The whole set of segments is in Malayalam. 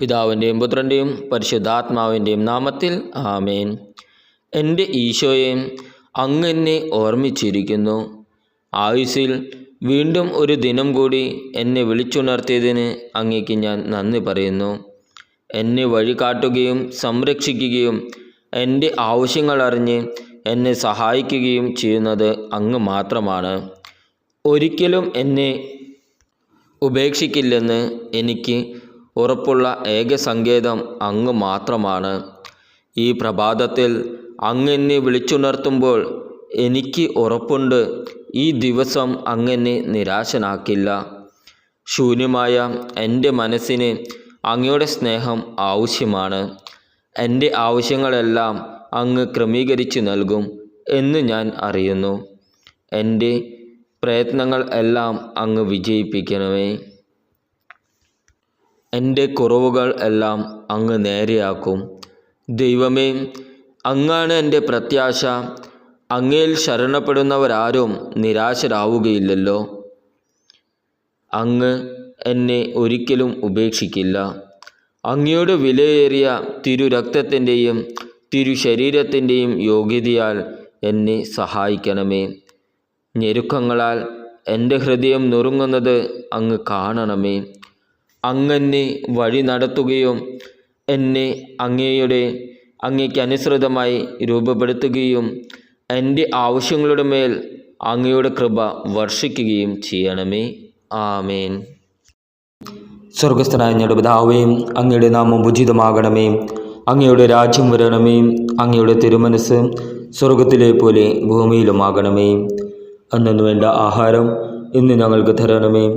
പിതാവിന്റെയും പുത്രന്റെയും പരിശുദ്ധാത്മാവിന്റെയും നാമത്തിൽ ആമേൻ. എന്റെ ഈശോയെ അങ്ങ് എന്നെ ഓർമ്മിച്ചിരിക്കുന്നു. ആയുസ്സിൽ വീണ്ടും ഒരു ദിനം കൂടി എന്നെ വിളിച്ചുണർത്തിയതിന് അങ്ങേക്ക് ഞാൻ നന്ദി പറയുന്നു. എന്നെ വഴി കാട്ടുകയും സംരക്ഷിക്കുകയും എന്റെ ആവശ്യങ്ങൾ അറിഞ്ഞ് എന്നെ സഹായിക്കുകയും ചെയ്യുന്നത് അങ്ങ് മാത്രമാണ്. ഒരിക്കലും എന്നെ ഉപേക്ഷിക്കില്ലെന്ന് എനിക്ക് ഉറപ്പുള്ള ഏക സങ്കേതം അങ്ങ് മാത്രമാണ്. ഈ പ്രഭാതത്തിൽ അങ്ങെന്നെ വിളിച്ചുണർത്തുമ്പോൾ എനിക്ക് ഉറപ്പുണ്ട്. ഈ ദിവസം അങ്ങനെ നിരാശനാക്കില്ല. ശൂന്യമായ എന്റെ മനസ്സിന് അങ്ങയുടെ സ്നേഹം ആവശ്യമാണ്. എന്റെ ആവശ്യങ്ങളെല്ലാം അങ്ങ് ക്രമീകരിച്ച് നൽകും എന്ന് ഞാൻ അറിയുന്നു. എന്റെ പ്രയത്നങ്ങൾ എല്ലാം അങ്ങ് വിജയിപ്പിക്കണമേ. എന്റെ കുറവുകൾ എല്ലാം അങ്ങ് നേരെയാക്കും. ദൈവമേ അങ്ങാണ് എന്റെ പ്രത്യാശ. അങ്ങയിൽ ശരണപ്പെടുന്നവരാരും നിരാശരാവുകയില്ലല്ലോ. അങ്ങ് എന്നെ ഒരിക്കലും ഉപേക്ഷിക്കില്ല. അങ്ങയുടെ വിലയേറിയ തിരു രക്തത്തിന്റെയും തിരു ശരീരത്തിന്റെയും യോഗ്യതയാൽ എന്നെ സഹായിക്കണമേ. ഞെരുക്കങ്ങളാൽ എന്റെ ഹൃദയം നുറുങ്ങുന്നത് അങ്ങ് കാണണമേ. അങ്ങെന്നെ വഴി നടത്തുകയും എന്നെ അങ്ങയുടെ അങ്ങയ്ക്ക് അനുസൃതമായി രൂപപ്പെടുത്തുകയും എന്റെ ആവശ്യങ്ങളുടെ മേൽ അങ്ങയുടെ കൃപ വർഷിക്കുകയും ചെയ്യണമേ. ആമേൻ. സ്വർഗസ്ഥനായ ഞങ്ങളുടെ പിതാവേ അങ്ങയുടെ നാമം ഉചിതമാകണമേ. അങ്ങയുടെ രാജ്യം വരണമേ. അങ്ങയുടെ തിരുമനസ് സ്വർഗത്തിലെ പോലെ ഭൂമിയിലുമാകണമേ. അന്നു വേണ്ട ആഹാരം ഇന്ന് ഞങ്ങൾക്ക് തരണമേ.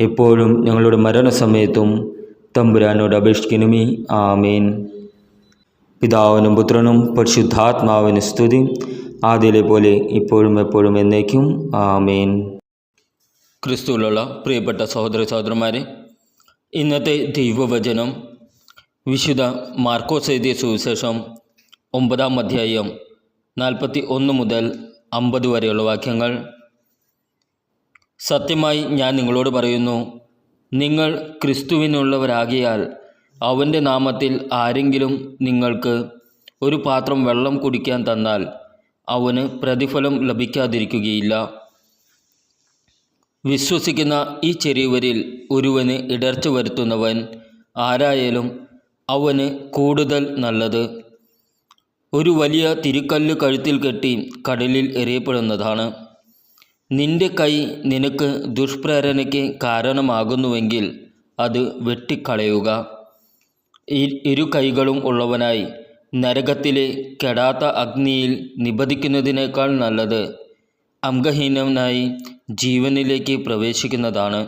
എപ്പോഴും ഞങ്ങളുടെ മരണസമയത്തും തമ്പുരാനോട് അപേക്ഷിക്കണമേ. ആമേൻ. പിതാവിനും പുത്രനും പരിശുദ്ധാത്മാവിന് സ്തുതി. ആദ്യയിലെ പോലെ ഇപ്പോഴും എപ്പോഴും എന്നേക്കും. ആമേൻ. ക്രിസ്തുവിലുള്ള പ്രിയപ്പെട്ട സഹോദര സഹോദരന്മാരെ ഇന്നത്തെ ദൈവവചനം വിശുദ്ധ മാർക്കോസ് എഴുതിയ സുവിശേഷം ഒമ്പതാം അധ്യായം നാൽപ്പത്തി ഒന്ന് മുതൽ അമ്പത് വരെയുള്ള വാക്യങ്ങൾ സത്യമായി ഞാൻ നിങ്ങളോട് പറയുന്നു നിങ്ങൾ ക്രിസ്തുവിനുള്ളവരാകിയാൽ അവന്റെ നാമത്തിൽ ആരെങ്കിലും നിങ്ങൾക്ക് ഒരു പാത്രം വെള്ളം കുടിക്കാൻ തന്നാൽ അവന് പ്രതിഫലം ലഭിക്കാതിരിക്കുകയില്ല. വിശ്വസിക്കുന്ന ഈ ചെറിയവരിൽ ഒരുവന് ഇടർച്ച വരുത്തുന്നവൻ ആരായാലും അവന് കൂടുതൽ നല്ലത്. ഒരു വലിയ തിരുക്കല്ല് കഴുത്തിൽ കെട്ടി കടലിൽ എറിയപ്പെടുന്നതാണ്. നിന്റെ കൈ നിനക്ക് ദുഷ്പ്രേരണയ്ക്ക് കാരണമാകുന്നുവെങ്കിൽ അത് വെട്ടിക്കളയുക. ഇരു കൈകളും ഉള്ളവനായി നരകത്തിലെ കെടാത്ത അഗ്നിയിൽ നിബദിക്കുന്നതിനേക്കാൾ നല്ലത് അംഗഹീനനായി ജീവനിലേക്ക് പ്രവേശിക്കുന്നതാണ്.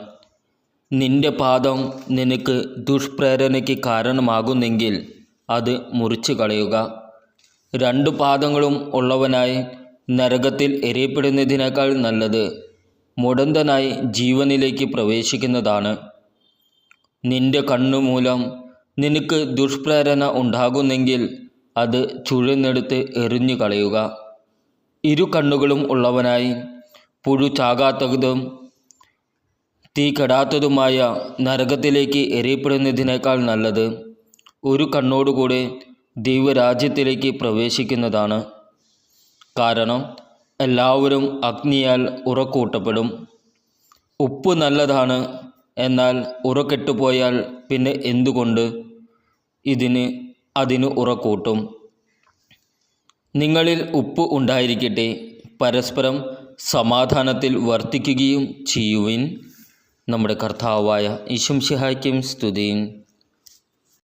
നിന്റെ പാദം നിനക്ക് ദുഷ്പ്രേരണയ്ക്ക് കാരണമാകുന്നെങ്കിൽ അത് മുറിച്ചു കളയുക രണ്ടു പാദങ്ങളും ഉള്ളവനായി നരകത്തിൽ എറിയപ്പെടുന്നതിനേക്കാൾ നല്ലത് മുടന്തനായി ജീവനിലേക്ക് പ്രവേശിക്കുന്നതാണ്. നിന്റെ കണ്ണുമൂലം നിനക്ക് ദുഷ്പ്രേരണ ഉണ്ടാകുന്നെങ്കിൽ അത് ചുഴന്നെടുത്ത് എറിഞ്ഞു കളയുക ഇരു കണ്ണുകളും ഉള്ളവനായി പുഴു ചാകാത്തതും തീ കെടാത്തതുമായ നരകത്തിലേക്ക് എറിയപ്പെടുന്നതിനേക്കാൾ നല്ലത് ഒരു കണ്ണോടുകൂടെ ദൈവരാജ്യത്തിലേക്ക് പ്രവേശിക്കുന്നതാണ്. കാരണം എല്ലാവരും അഗ്നിയാൽ ഉറക്കൂട്ടപ്പെടും. ഉപ്പ് നല്ലതാണ് എന്നാൽ ഉറക്കെട്ടുപോയാൽ പിന്നെ എന്തുകൊണ്ട്? ഇതിന് അതിന് ഉറക്കൂട്ടും. നിങ്ങളിൽ ഉപ്പ് ഉണ്ടായിരിക്കട്ടെ പരസ്പരം സമാധാനത്തിൽ വർത്തിക്കുകയും ചെയ്യുവിൻ. നമ്മുടെ കർത്താവായ ഈശംഷിഹായ്ക്കും സ്തുതിയും.